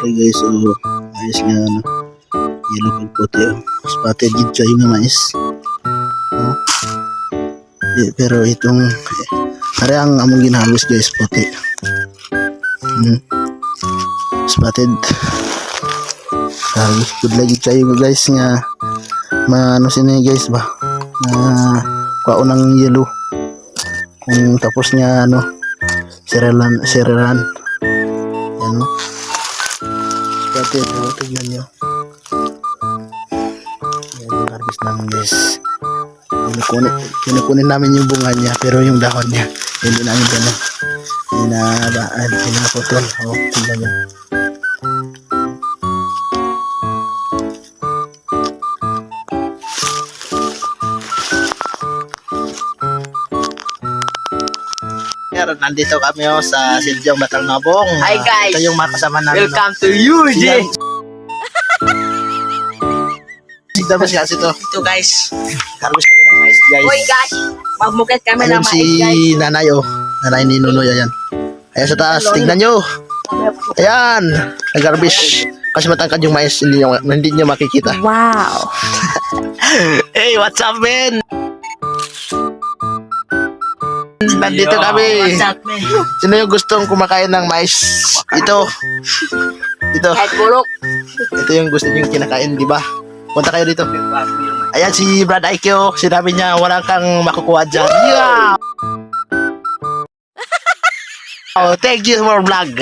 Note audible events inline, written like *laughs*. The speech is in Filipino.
Ari guys, so mais nga ano. Yellow kag puti oh. Spotted gid kayo nga mais. Oh. Eh, pero itong eh, ari ang among ginhalos guys puti. Hmm. Spotted. Halos good lagi kayo guys nga maano sini guys ba na kwao ng yellow kung tapos niya ano siralan siralan yan spotted o tignan nyo. Yan yung harvest namin guys. Kinukunin, kinukunin namin yung bunga niya pero yung dahon niya hindi namin ganun hinabaan hinaputol o tignan nyo Pero nandito kami oh, sa Siljong Batang Nabong. Hi, guys. Ito yung mga kasama namin. Welcome to you, J. Sigda ba siya ito? Ito guys. Harvest kami ng mais guys. Hoy guys, magmuket kami Ayun ng si mais guys. nanay oh. Nanay ni Nunoy ayan. Ayan sa taas. Tignan nyo. Ayan. Nag-harvest. Kasi matangkad yung mais. Hindi nyo, hindi nyo makikita. Wow. *laughs* Hey, what's up, man? Nandito kami. Sino yung gustong kumakain ng mais? Ito. Ito. Kahit bulok. Ito yung gusto nyo kinakain, di ba? Punta kayo dito. Ayan si Brad Aikyo. Sinabi niya walang kang makukuha dyan. Yeah! *laughs* oh, thank you for vlog.